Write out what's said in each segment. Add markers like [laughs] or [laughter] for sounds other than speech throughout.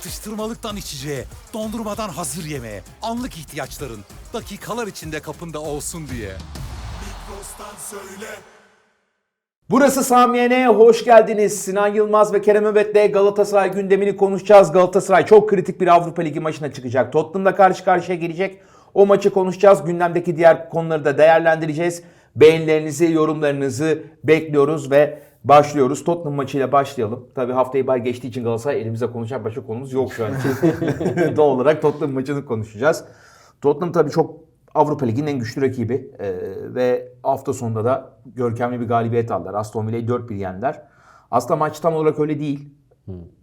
Atıştırmalıktan içeceğe, dondurmadan hazır yemeğe, anlık ihtiyaçların dakikalar içinde kapında olsun diye. Burası Samiye'ne hoş geldiniz. Sinan Yılmaz ve Kerem Öbet'le Galatasaray gündemini konuşacağız. Galatasaray çok kritik bir Avrupa Ligi maçına çıkacak. Tottenham'da karşı karşıya gelecek. O maçı konuşacağız. Gündemdeki diğer konuları da değerlendireceğiz. Beğenilerinizi, yorumlarınızı bekliyoruz ve başlıyoruz. Tottenham maçıyla başlayalım. Tabii haftayı bay geçtiği için Galatasaray elimizde konuşacak başka konumuz yok şu an. [laughs] [laughs] Doğal olarak Tottenham maçını konuşacağız. Tottenham tabii çok Avrupa Ligi'nin en güçlü rakibi Ee, ve hafta sonunda da görkemli bir galibiyet aldılar. Aston Villa'yı 4-1 yendiler. Aslında maç tam olarak öyle değil.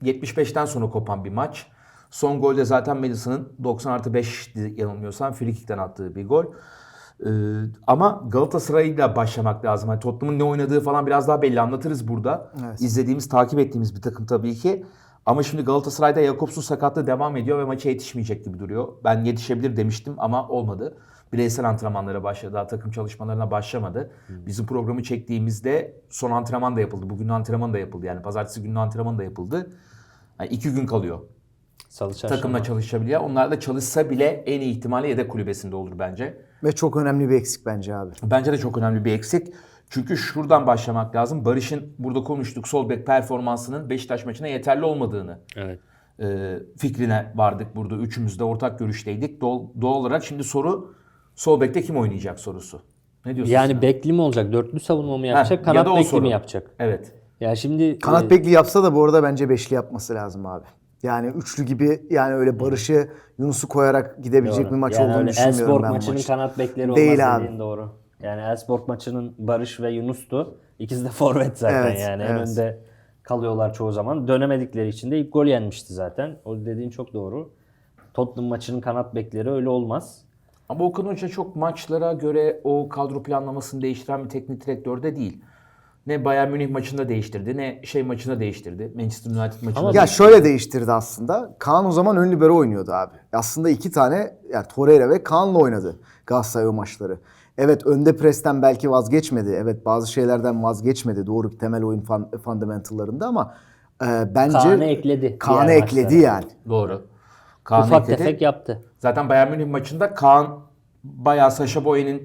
75'ten sonra kopan bir maç. Son golde zaten Madison'ın 90 artı 5 yanılmıyorsam frikikten attığı bir gol. Ee, ama Galatasaray'la başlamak lazım. Hani Tottenham'ın ne oynadığı falan biraz daha belli anlatırız burada. İzlediğimiz, takip ettiğimiz bir takım tabii ki. Ama şimdi Galatasaray'da Jakobs'un sakatlığı devam ediyor ve maça yetişmeyecek gibi duruyor. Ben yetişebilir demiştim ama olmadı. Bireysel antrenmanlara başladı. Daha takım çalışmalarına başlamadı. Bizim programı çektiğimizde son antrenman da yapıldı. Bugün antrenman da yapıldı. Yani pazartesi günü antrenman da yapıldı. Yani iki gün kalıyor Salı takımla çalışabiliyor. Onlar da çalışsa bile en iyi ihtimalle yedek kulübesinde olur bence. Ve çok önemli bir eksik bence abi. Bence de çok önemli bir eksik. Çünkü şuradan başlamak lazım. Barış'ın burada konuştuk sol bek performansının Beşiktaş maçına yeterli olmadığını Evet. e, fikrine vardık burada. Üçümüz de ortak görüşteydik. Doğal, doğal olarak şimdi soru sol bekte kim oynayacak sorusu. Ne diyorsun? Yani bekli mi olacak? Dörtlü savunma mı yapacak? ya kanat o bekli soru. mi yapacak? Evet. Ya şimdi Kanat e, bekli yapsa da bu arada bence beşli yapması lazım abi. Yani üçlü gibi yani öyle Barış'ı Yunus'u koyarak gidebilecek doğru. bir maç yani olduğunu düşünmüyorum Elfsborg ben maçının maçı. kanat bekleri Değil olmaz abi. dediğin doğru. Yani Elfsborg maçının Barış ve Yunus'tu. İkisi de [laughs] forvet zaten Evet, yani. En evet. önde kalıyorlar çoğu zaman. Dönemedikleri için de ilk gol yenmişti zaten. O dediğin çok doğru. Tottenham maçının kanat bekleri öyle olmaz. Ama Okan Hoca çok maçlara göre o kadro planlamasını değiştiren bir teknik direktör de değil. Ne Bayern Münih maçında değiştirdi ne şey maçında değiştirdi. Manchester United maçında Ama Ya şöyle değiştirdi aslında. Kaan o zaman ön libero oynuyordu abi. Aslında iki tane yani Torreira ve Kaan'la oynadı Galatasaray o maçları. Evet önde presten belki vazgeçmedi. Evet bazı şeylerden vazgeçmedi. Doğru temel oyun fan, fundamentallarında ama e, bence Kaan'ı ekledi Kaan'ı ekledi maçlara. yani. Doğru. Kaan Ufak ekledi. tefek yaptı. Zaten Bayern Münih maçında Kaan bayağı Saşa Boy'un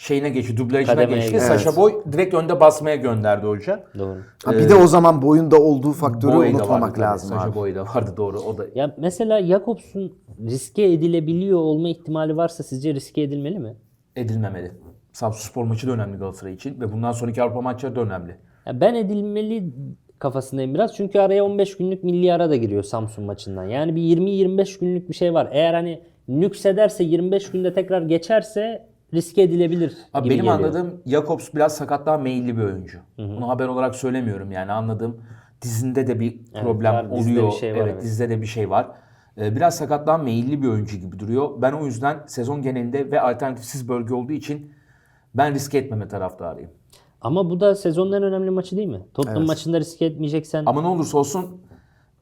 şeyine geçti, dublajına Kademeye geçti. geçti. Saşa Boy direkt önde basmaya gönderdi hoca. Doğru. Ha, bir de o zaman boyunda olduğu faktörü Boy da unutmamak vardı tabii. lazım Saşa abi. Boy da vardı doğru. O da Ya mesela Jakobs'un riske edilebiliyor olma ihtimali varsa sizce riske edilmeli mi? edilmemeli. Samsunspor maçı da önemli Galatasaray için ve bundan sonraki Avrupa maçları da önemli. Ya ben edilmeli kafasındayım biraz. Çünkü araya 15 günlük milli ara da giriyor Samsun maçından. Yani bir 20-25 günlük bir şey var. Eğer hani nüksederse 25 günde tekrar geçerse riske edilebilir Abi gibi benim geliyor. anladığım Jakobs biraz sakatlığa meyilli bir oyuncu. Bunu haber olarak söylemiyorum yani anladığım dizinde de bir problem var, oluyor. bir şey var, evet, evet. dizde de bir şey var. Ee, biraz sakatlığa meyilli bir oyuncu gibi duruyor. Ben o yüzden sezon genelinde ve alternatifsiz bölge olduğu için ben riske etmeme taraftarıyım. Ama bu da sezonun en önemli maçı değil mi? Tottenham maçında riske etmeyeceksen Ama ne olursa olsun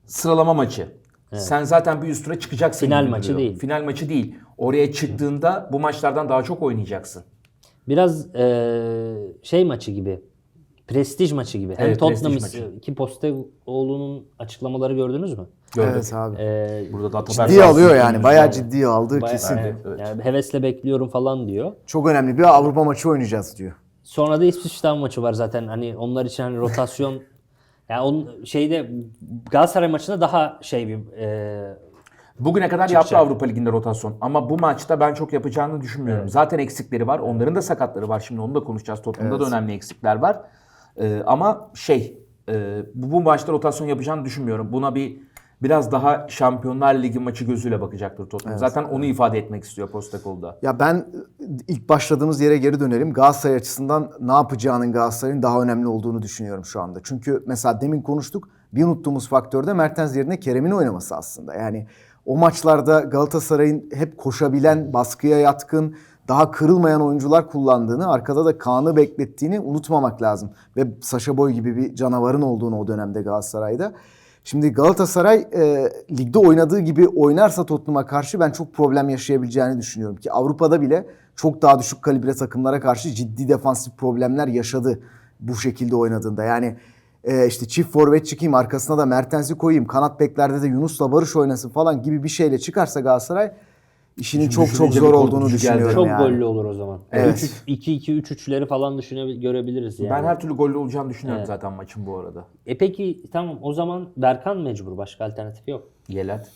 sıralama maçı. Sen zaten bir üst tura çıkacaksın. Final maçı duruyor. değil. Final maçı değil. Oraya çıktığında bu maçlardan daha çok oynayacaksın. biraz eee, şey maçı gibi. Prestij maçı gibi. Hem Evet, Tottenham prestij maçı. ki Postecoğlu'nun açıklamaları gördünüz mü? Gördük. Evet abi. Eee Burada da Ciddiye alıyor yani. Bayağı aldı. ciddiye aldığı bayağı- kesin. evet, evet. yani hevesle bekliyorum falan diyor. Çok önemli bir Avrupa maçı oynayacağız diyor. Sonra da Town maçı var zaten. Hani onlar için hani rotasyon [laughs] yani onun şeyde Galatasaray maçında daha şey bir e, Bugüne kadar yaptı Avrupa Ligi'nde rotasyon ama bu maçta ben çok yapacağını düşünmüyorum. Zaten eksikleri var. Onların da sakatları var. Şimdi onu da konuşacağız. Tottenham'da da önemli eksikler var. Ee, ama şey e, bu, bu maçta rotasyon yapacağını düşünmüyorum. Buna bir biraz daha Şampiyonlar Ligi maçı gözüyle bakacaktır Tottenham. Zaten onu ifade etmek istiyor Postecogl'da. Ya ben ilk başladığımız yere geri dönelim. Galatasaray açısından ne yapacağının Galatasaray'ın daha önemli olduğunu düşünüyorum şu anda. Çünkü mesela demin konuştuk. Bir unuttuğumuz faktör de Mertens yerine Kerem'in oynaması aslında. Yani o maçlarda Galatasaray'ın hep koşabilen, baskıya yatkın, daha kırılmayan oyuncular kullandığını, arkada da Kaan'ı beklettiğini unutmamak lazım. Ve Saşa Boy gibi bir canavarın olduğunu o dönemde Galatasaray'da. Şimdi Galatasaray e, ligde oynadığı gibi oynarsa Tottenham'a karşı ben çok problem yaşayabileceğini düşünüyorum ki Avrupa'da bile çok daha düşük kalibre takımlara karşı ciddi defansif problemler yaşadı bu şekilde oynadığında. Yani e, işte çift forvet çıkayım arkasına da Mertens'i koyayım. Kanat beklerde de Yunus'la Barış oynasın falan gibi bir şeyle çıkarsa Galatasaray işinin Şimdi çok çok zor olduğunu düşünüyorum Çok yani. gollü olur o zaman. Evet. 2-2-3-3'leri falan düşünebil görebiliriz yani. Ben her türlü gollü olacağını düşünüyorum Evet. zaten maçın bu arada. E peki tamam o zaman Berkan mecbur. Başka alternatifi yok. Yelat.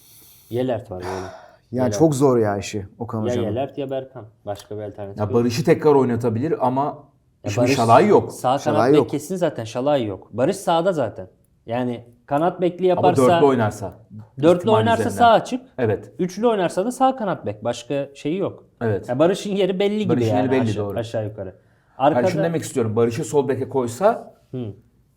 Yelert var böyle. Yani [sighs] Yelert. çok zor ya işi Okan Ya Hoca'nın. Yelert ya Berkan. Başka bir alternatif Ya yok. Barış'ı tekrar oynatabilir ama Ya şimdi Barış Şalay yok. Sağ Şalay kanat bek yok. kesin zaten. Şalay yok. Barış sağda zaten. Yani kanat bekli Ama yaparsa dörtlü oynarsa. Dörtlü ihtimal oynarsa üzerinden. sağ açık. Evet. Üçlü oynarsa da sağ kanat bek. Başka şeyi yok. Evet. Ya Barış'ın yeri belli gibi Barış'ın yani yeri belli, aşağı, doğru. aşağı yukarı. Arkada şunu demek istiyorum. Barış'ı sol beke koysa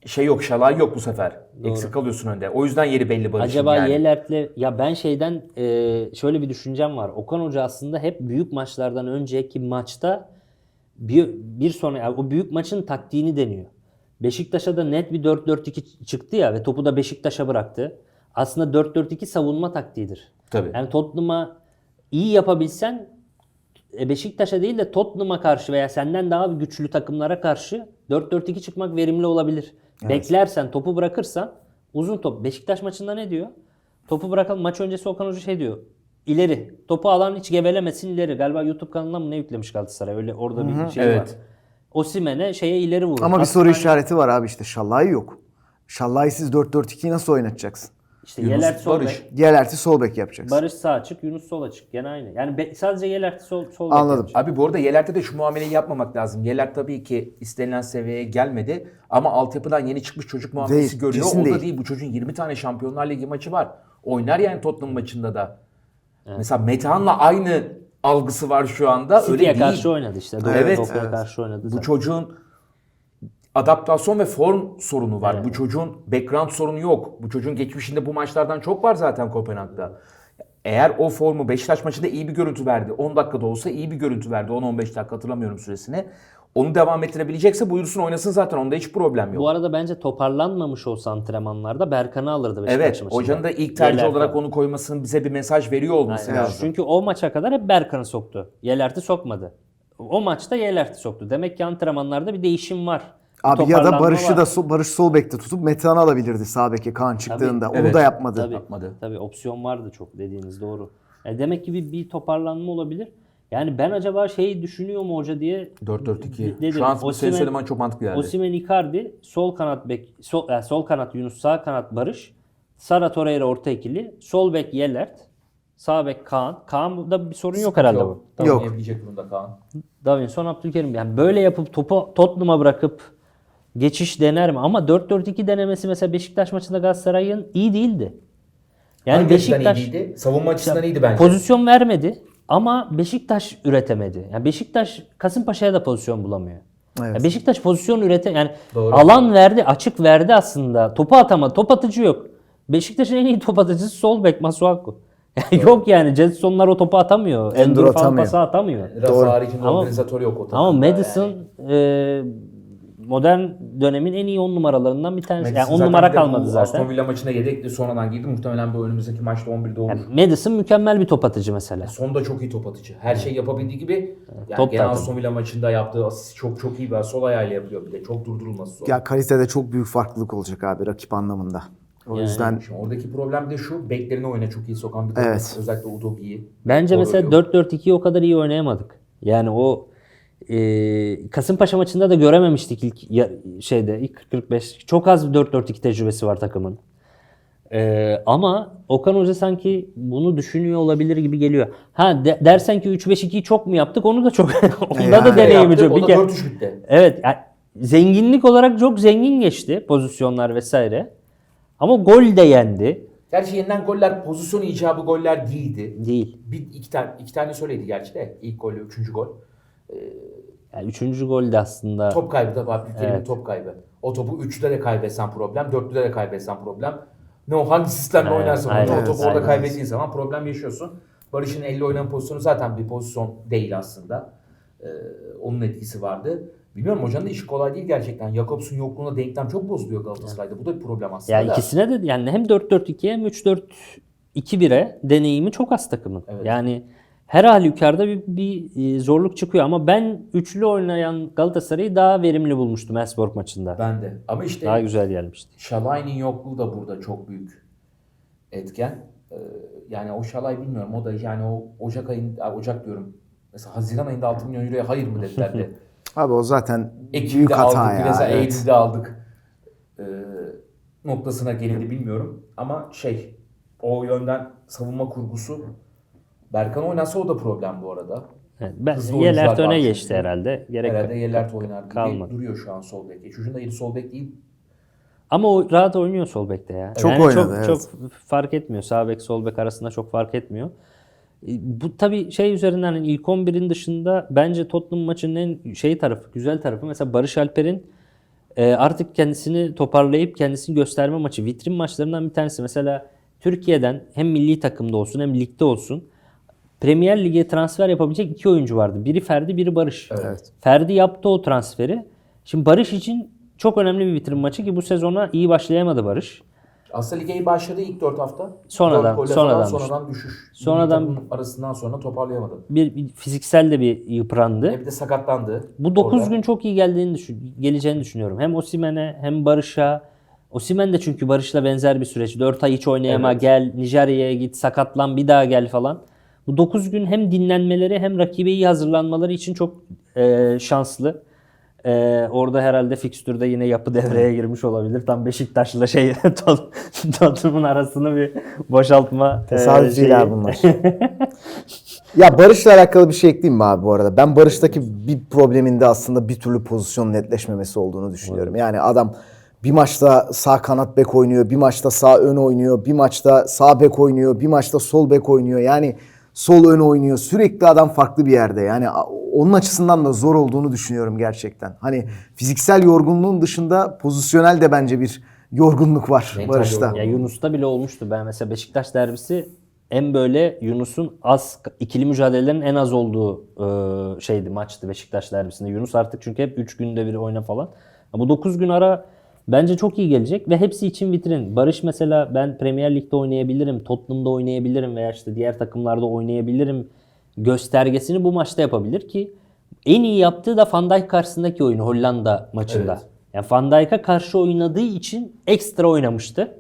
şey yok, Şalay yok bu sefer. Eksik kalıyorsun önde. O yüzden yeri belli Barış'ın acaba yani. Yelert'le ya ben şeyden e, şöyle bir düşüncem var. Okan Hoca aslında hep büyük maçlardan önceki maçta bir, bir sonra yani o büyük maçın taktiğini deniyor. Beşiktaş'a da net bir 4-4-2 çıktı ya ve topu da Beşiktaş'a bıraktı. Aslında 4-4-2 savunma taktiğidir. Tabii. Yani Tottenham'a iyi yapabilsen e, Beşiktaş'a değil de Tottenham'a karşı veya senden daha güçlü takımlara karşı 4-4-2 çıkmak verimli olabilir. Beklersen, topu bırakırsan uzun top. Beşiktaş maçında ne diyor? Topu bırakalım. Maç öncesi Okan Hoca şey diyor. İleri. Topu alan hiç gevelemesin ileri. Galiba YouTube kanalına mı ne yüklemiş Galatasaray? Öyle orada bir şey var. Evet. Osimhen'e şeye ileri vurur. Ama bir Aslında soru işareti var abi işte. Şallay yok. Şallay'sız 4-4-2'yi nasıl oynatacaksın? İşte Yunus, Yelert sol Barış. bek, Yelert'i sol bek yapacaksın. Barış sağ açık, Yunus sol açık. Gene aynı. Yani be- sadece Yelert sol, sol bek Anladım. yapacak. Abi bu arada Yelert'e de şu muameleyi yapmamak lazım. Yelert tabii ki istenilen seviyeye gelmedi ama altyapıdan yeni çıkmış çocuk muamelesi Değil, görüyor. kesin o da değil. değil. Bu çocuğun 20 tane Şampiyonlar Ligi maçı var. Oynar yani Tottenham maçında da. Mesela Metehan'la aynı algısı var şu anda. Öyle City'ye değil. karşı oynadı işte. Doğru, Evet. Evet. karşı oynadı. Bu zaten. çocuğun adaptasyon ve form sorunu var. Evet. Bu çocuğun background sorunu yok. Bu çocuğun geçmişinde bu maçlardan çok var zaten Kopenhag'da. Eğer o formu Beşiktaş maçında iyi bir görüntü verdi. 10 dakikada olsa iyi bir görüntü verdi. 10-15 dakika hatırlamıyorum süresini. Onu devam ettirebilecekse buyursun oynasın zaten. Onda hiç problem yok. Bu arada bence toparlanmamış olsa antrenmanlarda Berkan'ı alırdı Beşiktaş evet, maçında. hocanın da ilk tercih Yelert'e. olarak onu koymasının bize bir mesaj veriyor olması Aynen. lazım. Çünkü o maça kadar hep Berkan'ı soktu. Yelert'i sokmadı. O maçta Yelert'i soktu. Demek ki antrenmanlarda bir değişim var. Abi ya da Barış'ı var. da so- Barış sol bekte tutup Metehan'ı alabilirdi sağ beke Kaan çıktığında. Onu evet. da yapmadı. Tabii, Yapmadı. tabii opsiyon vardı çok dediğiniz doğru. Yani demek ki bir, bir toparlanma olabilir. Yani ben acaba şeyi düşünüyor mu hoca diye 4-4-2. dedim. Şu an Osimhen- söylemen çok mantıklı geldi. Osimhen Icardi, sol kanat bek, sol, yani sol kanat Yunus, sağ kanat Barış, Sara Torreira orta ikili, sol bek Yelert, sağ bek Kaan. Kaan'da bir sorun yok herhalde bu. Tamam, Yok. oynayabilecek durumda Kaan. Davinson Abdülkerim. Yani böyle yapıp topu Tottenham'a bırakıp geçiş dener mi? Ama 4-4-2 denemesi mesela Beşiktaş maçında Galatasaray'ın iyi değildi. Yani Hangi Beşiktaş iyiydi? Savunma açısından iyiydi bence. pozisyon vermedi ama Beşiktaş üretemedi. Yani Beşiktaş Kasımpaşa'ya da pozisyon bulamıyor. Evet. Ya Beşiktaş pozisyon ürete yani Doğru. alan verdi, açık verdi aslında. Topu atamadı. Top atıcı yok. Beşiktaş'ın en iyi top atıcısı sol bek Masuaku. [laughs] Yani yok yani Jetsonlar o topu atamıyor. Endur falan atamıyor. pası atamıyor. Rafa haricinde Ama- organizatörü yok o Ama Madison yani. e, modern dönemin en iyi 10 numaralarından bir tanesi. Madison Yani 10 zaten numara kalmadı zaten. Aston Villa maçına yedekli sonradan girdi. Muhtemelen bu önümüzdeki maçta 11'de olur. Yani Madison mükemmel bir top atıcı mesela. Son da çok iyi top atıcı. Her şey yapabildiği gibi yani top genel Aston Villa maçında yaptığı asist çok çok iyi. Ben sol ayağıyla yapıyor bir de. Çok durdurulması zor. Ya kalitede çok büyük farklılık olacak abi rakip anlamında. O yüzden Şimdi oradaki problem de şu. Beklerini oyuna çok iyi sokan bir takım. Evet. Özellikle Udogi'yi. Bence Doğru mesela yok. 4-4-2'yi o kadar iyi oynayamadık. Yani o e, Kasımpaşa maçında da görememiştik ilk ya- şeyde ilk 45. Çok az bir 4-4-2 tecrübesi var takımın. E, ama Okan Hoca sanki bunu düşünüyor olabilir gibi geliyor. Ha de- dersen ki 3-5-2'yi çok mu yaptık? Onu da çok [laughs] onda Yani da deneyimi çok. Bir kere- 4-3 bitti. Evet. yani zenginlik olarak çok zengin geçti pozisyonlar vesaire. Ama gol de yendi. Gerçi yeniden goller pozisyon icabı goller değildi. Değil. Bir, iki, tane, iki tane söyledi gerçi de. İlk gol, üçüncü gol. Yani üçüncü gol de aslında. Top kaybı da var. Abdülkerim'in Evet. top kaybı. O topu üçlüde de kaybetsen problem, dörtlüde de kaybetsen problem. Ne o hangi sistemle Aynen, oynarsan oyna, aynen, o topu aynen. orada kaybettiğin zaman problem yaşıyorsun. Barış'ın elle oynanan pozisyonu zaten bir pozisyon değil aslında. Ee, onun etkisi vardı. Bilmiyorum hocanın da işi kolay değil gerçekten. Jakobs'un yokluğunda denklem çok bozuluyor Galatasaray'da. Bu da bir problem aslında. Ya ikisine de yani hem 4-4-2'ye hem 3-4-2-1'e deneyimi çok az takımın. Evet. Yani her halükarda bir, bir e, zorluk çıkıyor ama ben üçlü oynayan Galatasaray'ı daha verimli bulmuştum Elfsborg maçında. Ben de. Ama işte Daha güzel gelmişti. Şalay'ın yokluğu da burada çok büyük etken. Ee, yani o Şalay bilmiyorum. O da yani o Ocak ayında, Ocak diyorum. Mesela Haziran ayında 6 milyon euroya hayır mı dediler de. [laughs] Abi o zaten Ekim'de büyük hata aldık, ya. mesela evet. Eylül'de aldık. Ee, noktasına gelindi bilmiyorum. Ama şey o yönden savunma kurgusu Berkan oynasa o da problem bu arada. Evet, ben, Yelert öne geçti çünkü. herhalde. Gerek Herhalde yok. Yellert oynar Kalmadı. duruyor şu an sol bek. Çocuğun da yeri sol bek değil. Ama o rahat oynuyor sol bekte ya. Çok yani oynadı, çok, evet. çok fark etmiyor. Sağ bek sol bek arasında çok fark etmiyor. E, Bu tabii şey üzerinden hani ilk 11'in dışında bence Tottenham maçının en şey tarafı, güzel tarafı mesela Barış Alper'in e, artık kendisini toparlayıp kendisini gösterme maçı. Vitrin maçlarından bir tanesi. Mesela Türkiye'den hem milli takımda olsun hem ligde olsun Premier Lig'e transfer yapabilecek iki oyuncu vardı. Biri Ferdi, biri Barış. Evet. Ferdi yaptı o transferi. Şimdi Barış için çok önemli bir vitrin maçı ki bu sezona iyi başlayamadı Barış. Aslında lige iyi başladı ilk 4 hafta. Sonradan- Dört golle sonradan falan, sonradan düşüş. Sonradan- arasından sonra toparlayamadı. Bir, bir fiziksel de bir yıprandı. E bir de sakatlandı. Bu 9 orada. gün çok iyi geldiğini düşün, geleceğini düşünüyorum. Hem Osimhen'e hem Barış'a. Osimhen de çünkü Barış'la benzer bir süreç. 4 ay hiç oynayama Evet. gel Nijerya'ya git sakatlan bir daha gel falan. Bu 9 gün hem dinlenmeleri hem rakibe iyi hazırlanmaları için çok e, şanslı. E, orada herhalde fikstürde yine yapı devreye girmiş olabilir. Tam Beşiktaş'la şey [laughs] Tot- Tottenham'ın arasını bir boşaltma e, Tesadüf şeyi. abi bunlar. [laughs] ya Barış'la alakalı bir şey ekleyeyim mi abi bu arada? Ben Barış'taki bir problemin de aslında bir türlü pozisyon netleşmemesi olduğunu düşünüyorum. Yani adam bir maçta sağ kanat bek oynuyor, bir maçta sağ ön oynuyor, bir maçta sağ bek oynuyor, bir maçta sol bek oynuyor. Yani sol ön oynuyor. Sürekli adam farklı bir yerde. Yani onun açısından da zor olduğunu düşünüyorum gerçekten. Hani fiziksel yorgunluğun dışında pozisyonel de bence bir yorgunluk var Mental Barış'ta. yorgunluk. Ya Yunus'ta bile olmuştu. Ben mesela Beşiktaş derbisi en böyle Yunus'un az ikili mücadelelerin en az olduğu e, şeydi maçtı Beşiktaş derbisinde. Yunus artık çünkü hep 3 günde bir oyna falan. Bu 9 gün ara bence çok iyi gelecek ve hepsi için vitrin. Barış mesela ben Premier Lig'de oynayabilirim, Tottenham'da oynayabilirim veya işte diğer takımlarda oynayabilirim göstergesini bu maçta yapabilir ki en iyi yaptığı da Van Dijk karşısındaki oyunu Hollanda maçında. Evet. Yani Van Dijk'a karşı oynadığı için ekstra oynamıştı.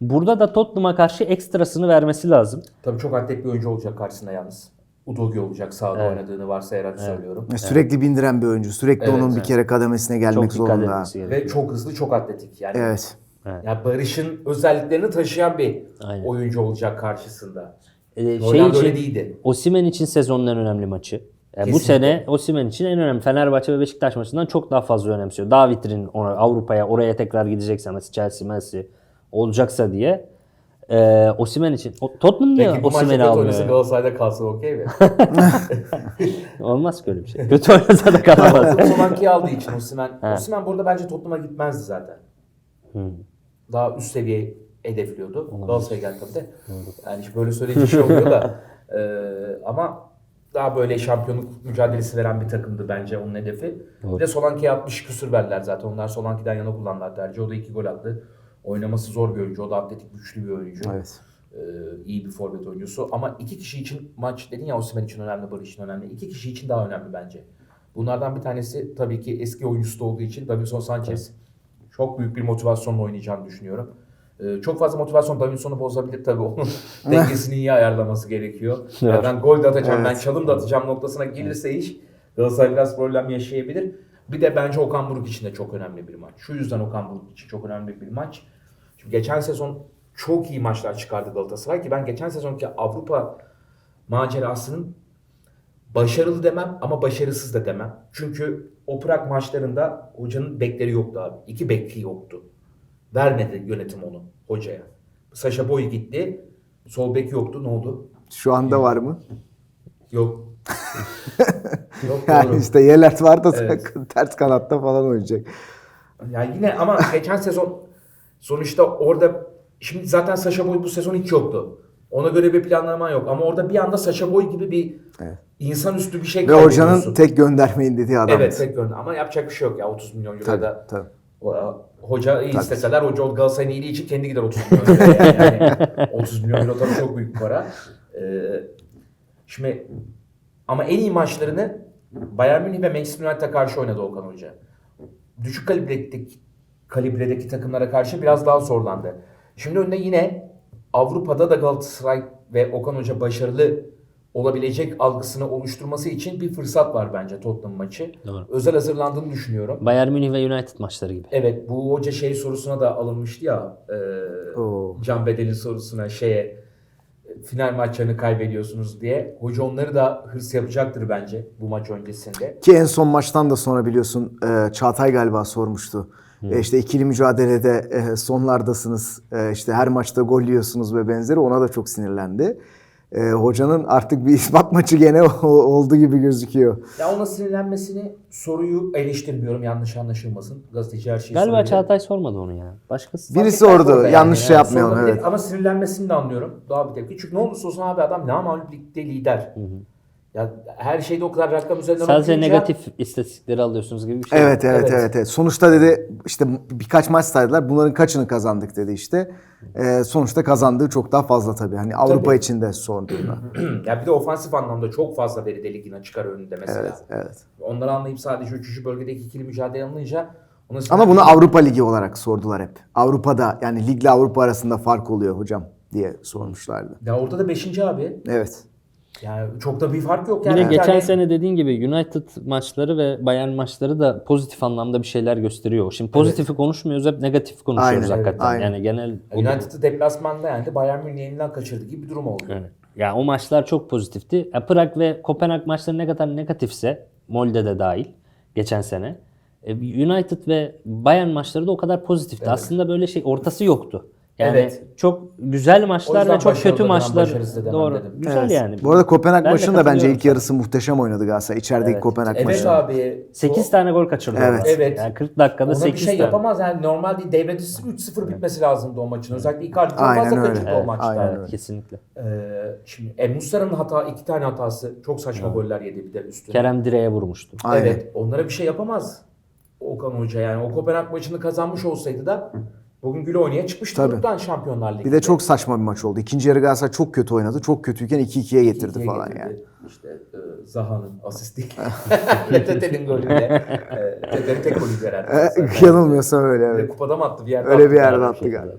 Burada da Tottenham'a karşı ekstrasını vermesi lazım. Tabii çok atlet bir oyuncu olacak karşısında yalnız. Udogi olacak sağda oynadığını varsayarak söylüyorum. Ya Sürekli bindiren bir oyuncu. Sürekli Evet, onun bir evet. kere kademesine gelmek Çok zorunda. Ve çok hızlı, çok atletik. Yani Evet. yani Barış'ın özelliklerini taşıyan bir Aynen. oyuncu olacak karşısında. Ee, şey için, öyle değildi. Osimhen için sezonun en önemli maçı. Yani bu Kesinlikle. sene Osimhen için en önemli. Fenerbahçe ve Beşiktaş maçından çok daha fazla önemsiyor. Daha vitrin ona, Avrupa'ya, oraya tekrar gidecekse mesela Chelsea, Messi olacaksa diye. Ee, Osimhen için. O, Tottenham niye Peki bu maçta Osimhen'i kötü almıyor? oynasa ya? Galatasaray'da kalsa okey mi? [laughs] Olmaz ki öyle bir şey. Kötü oynasa da kalamaz. [laughs] Solanke'yi aldığı için Osimhen. Osimhen burada bence Tottenham'a gitmezdi zaten. Daha üst seviye hedefliyordu. Galatasaray'a geldi tabii de. Yani işte böyle söyleyince şey oluyor da. Eee, [laughs] ama daha böyle şampiyonluk mücadelesi veren bir takımdı bence onun hedefi. Bir de Solanke'ye 60 küsür verdiler zaten. Onlar Solanke'den yana kullandılar tercih. O da iki gol attı. Oynaması zor bir oyuncu. O da atletik güçlü bir oyuncu. Evet. Ee, iyi bir forvet oyuncusu. Ama iki kişi için maç dedin ya Osimhen için önemli, Barış için önemli. İki kişi için daha önemli bence. Bunlardan bir tanesi tabii ki eski oyuncusu da olduğu için Davinson Sanchez. Çok büyük bir motivasyonla oynayacağını düşünüyorum. Ee, çok fazla motivasyon Davinson'u bozabilir tabii. Onun [laughs] dengesini iyi ayarlaması gerekiyor. Yani ben gol de atacağım, ben çalım da atacağım noktasına gelirse iş Galatasaray biraz problem yaşayabilir. Bir de bence Okan Buruk için de çok önemli bir maç. Şu yüzden Okan Buruk için çok önemli bir maç. Çünkü geçen sezon çok iyi maçlar çıkardı Galatasaray ki ben geçen sezonki Avrupa macerasının başarılı demem ama başarısız da demem. Çünkü o Prag maçlarında hocanın bekleri yoktu abi. İki bekli yoktu. Vermedi yönetim onu hocaya. Saşa Boy gitti. Sol bek yoktu. Ne oldu? Şu anda var mı? Yok. [laughs] Yok Yani doğru. işte Yelert var da Evet. ters kanatta falan oynayacak. Yani yine ama geçen sezon sonuçta orada şimdi zaten Saşa Boy bu sezon hiç yoktu. Ona göre bir planlama yok ama orada bir anda Saşa Boy gibi bir Evet. insanüstü bir şey Ve hocanın tek göndermeyin dediği adam. Evet tek yönde ama yapacak bir şey yok ya 30 milyon euro Tabii, da tabii. hoca iyi Tabii. isteseler hoca Galatasaray'ın iyiliği için kendi gider 30 milyon euro. Yani, [laughs] yani 30 milyon euro tabii çok büyük para. Ee, Şimdi ama en iyi maçlarını Bayern Münih ve Manchester United'a karşı oynadı Okan Hoca. Düşük kalibredeki, kalibredeki takımlara karşı biraz daha zorlandı. Şimdi önünde yine Avrupa'da da Galatasaray ve Okan Hoca başarılı olabilecek algısını oluşturması için bir fırsat var bence Tottenham maçı. Doğru. Özel hazırlandığını düşünüyorum. Bayern Münih ve United maçları gibi. Evet bu hoca şey sorusuna da alınmıştı ya. E, Oo. Can Bedel'in sorusuna şeye final maçlarını kaybediyorsunuz diye. Hoca onları da hırs yapacaktır bence bu maç öncesinde. Ki en son maçtan da sonra biliyorsun e, Çağatay galiba sormuştu. E, işte ikili mücadelede e, sonlardasınız. E, işte her maçta gol yiyorsunuz ve benzeri. Ona da çok sinirlendi. E, hocanın artık bir [laughs] ispat maçı gene oldu gibi gözüküyor. Ya ona sinirlenmesini soruyu eleştirmiyorum yanlış anlaşılmasın. Gazeteci her şeyi Galiba sorabilir. Çağatay sormadı onu ya. Başkası. Biri sordu, orada yanlış şey yapmayalım, sorulabilir evet. Ama sinirlenmesini de anlıyorum. Daha bir tepki. Çünkü ne olursa olsun abi adam namağlup ligde lider. Ya her şeyde o kadar rakam üzerinden Sadece okuyunca- negatif istatistikleri alıyorsunuz gibi bir şey. Evet, evet, Evet. evet, evet. Sonuçta dedi işte birkaç maç saydılar. Bunların kaçını kazandık dedi işte. E, sonuçta kazandığı çok daha fazla tabii. Hani Avrupa Tabii. içinde sorduğunda. [clears throat] ya bir de ofansif anlamda çok fazla veri de ligine çıkar önünde mesela. evet, evet. Onları anlayıp sadece üçüncü bölgedeki ikili mücadele alınınca Ama bunu Avrupa Ligi olarak sordular hep. Avrupa'da yani ligle Avrupa arasında fark oluyor hocam diye sormuşlardı. Ya orada da 5. abi. Evet. Yani çok da bir fark yok yani. de geçen Yani- sene dediğin gibi United maçları ve Bayern maçları da pozitif anlamda bir şeyler gösteriyor. Şimdi pozitifi konuşmuyoruz hep negatif konuşuyoruz Aynen, hakikaten. aynen. Yani genel United'ı deplasmanda yendi. Bayern Münih'i elinden kaçırdı gibi bir durum oldu. Evet. Ya o maçlar çok pozitifti. Ya Prag ve Kopenhag maçları ne kadar negatifse Molde de dahil geçen sene. e, United ve Bayern maçları da o kadar pozitifti. Aslında böyle şey ortası yoktu. Yani Evet. çok güzel O maçlar ve çok kötü maçlar. Doğru. dedim. Güzel Evet. yani. Bu arada Kopenhag Ben de maçında bence ilk yarısı muhteşem oynadı Galatasaray. İçerideki Evet. Kopenhag Evet maçı. abi. 8 tane gol kaçırdı. Evet. Evet. Yani 40 dakikada Ona 8 bir şey tane. yapamaz yani normalde devre dışı 3-0 bitmesi lazımdı o maçın. Özellikle Icardi çok fazla kaçırdı Evet, o maçta. aynen Evet, öyle. kesinlikle. Ee, şimdi e, Muslera'nın hata iki tane hatası çok saçma goller yedi bir de üstüne. Kerem direğe vurmuştu. Aynen. Evet onlara bir şey yapamaz Okan Hoca yani. O Kopenhag maçını kazanmış olsaydı da bugün güle oynaya çıkmıştı Tabii. gruptan Şampiyonlar Ligi'nde. Bir de çok saçma bir maç oldu. İkinci yarı Galatasaray çok kötü oynadı. Çok kötüyken 2-2'ye getirdi İkiye falan getirdi. yani. İşte e, Zaha'nın asistiyle. [laughs] [laughs] Tete'nin golüyle. E, Tete'nin tek golü herhalde. [laughs] Yanılmıyorsam öyle evet. Kupada mı attı bir yerde? Öyle bir attı yerde galiba. attı galiba.